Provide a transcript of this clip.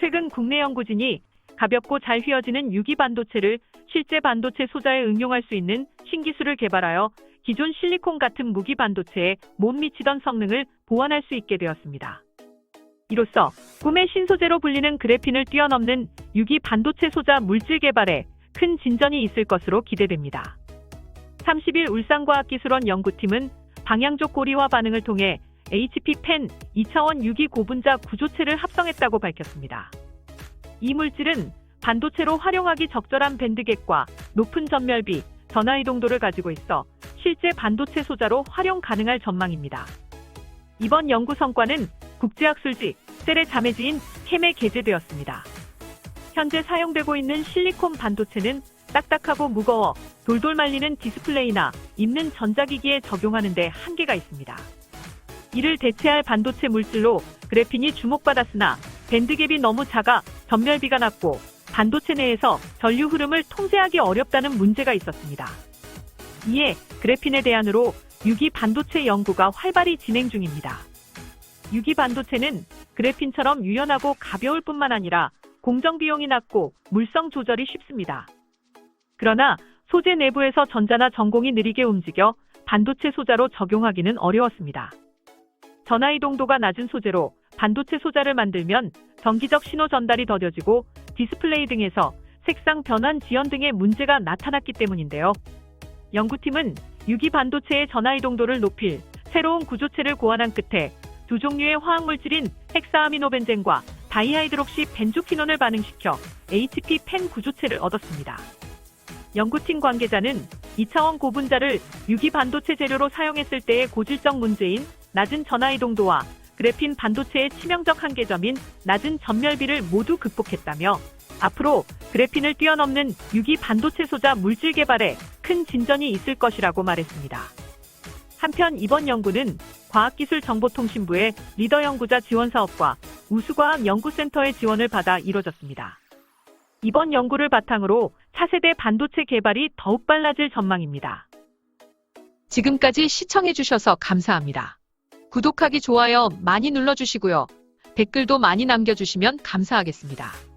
최근 국내 연구진이 가볍고 잘 휘어지는 유기 반도체를 실제 반도체 소자에 응용할 수 있는 신기술을 개발하여 기존 실리콘 같은 무기 반도체에 못 미치던 성능을 보완할 수 있게 되었습니다. 이로써 꿈의 신소재로 불리는 그래핀을 뛰어넘는 유기 반도체 소자 물질 개발에 큰 진전이 있을 것으로 기대됩니다. 30일 울산과학기술원 연구팀은 방향족 고리화 반응을 통해 HP 펜 2차원 유기 고분자 구조체를 합성했다고 밝혔습니다. 이 물질은 반도체로 활용하기 적절한 밴드갭과 높은 전멸비, 전화 이동도를 가지고 있어 실제 반도체 소자로 활용 가능할 전망입니다. 이번 연구 성과는 국제학술지 셀의 자매지인 캠에 게재되었습니다. 현재 사용되고 있는 실리콘 반도체는 딱딱하고 무거워 돌돌 말리는 디스플레이나 입는 전자기기에 적용하는 데 한계가 있습니다. 이를 대체할 반도체 물질로 그래핀이 주목받았으나 밴드갭이 너무 작아 전멸비가 낮고 반도체 내에서 전류 흐름을 통제하기 어렵다는 문제가 있었습니다. 이에 그래핀에 대안으로 유기 반도체 연구가 활발히 진행 중입니다. 유기 반도체는 그래핀처럼 유연하고 가벼울 뿐만 아니라 공정 비용이 낮고 물성 조절이 쉽습니다. 그러나 소재 내부에서 전자나 전공이 느리게 움직여 반도체 소자로 적용하기는 어려웠습니다. 전화 이동도가 낮은 소재로 반도체 소자를 만들면 정기적 신호 전달이 더뎌지고 디스플레이 등에서 색상 변환 지연 등의 문제가 나타났기 때문인데요. 연구팀은 유기 반도체의 전화 이동도를 높일 새로운 구조체를 고안한 끝에 두 종류의 화학 물질인 헥사아미노벤젠과 다이하이드록시 벤조키논을 반응시켜 HP 펜 구조체를 얻었습니다. 연구팀 관계자는 2차원 고분자를 유기 반도체 재료로 사용했을 때의 고질적 문제인 낮은 전화 이동도와 그래핀 반도체의 치명적 한계점인 낮은 전멸비를 모두 극복했다며 앞으로 그래핀을 뛰어넘는 유기 반도체 소자 물질 개발에 큰 진전이 있을 것이라고 말했습니다. 한편 이번 연구는 과학기술정보통신부의 리더 연구자 지원 사업과 우수과학 연구센터의 지원을 받아 이뤄졌습니다. 이번 연구를 바탕으로 차세대 반도체 개발이 더욱 빨라질 전망입니다. 지금까지 시청해주셔서 감사합니다. 구독하기, 좋아요 많이 눌러주시고요. 댓글도 많이 남겨주시면 감사하겠습니다.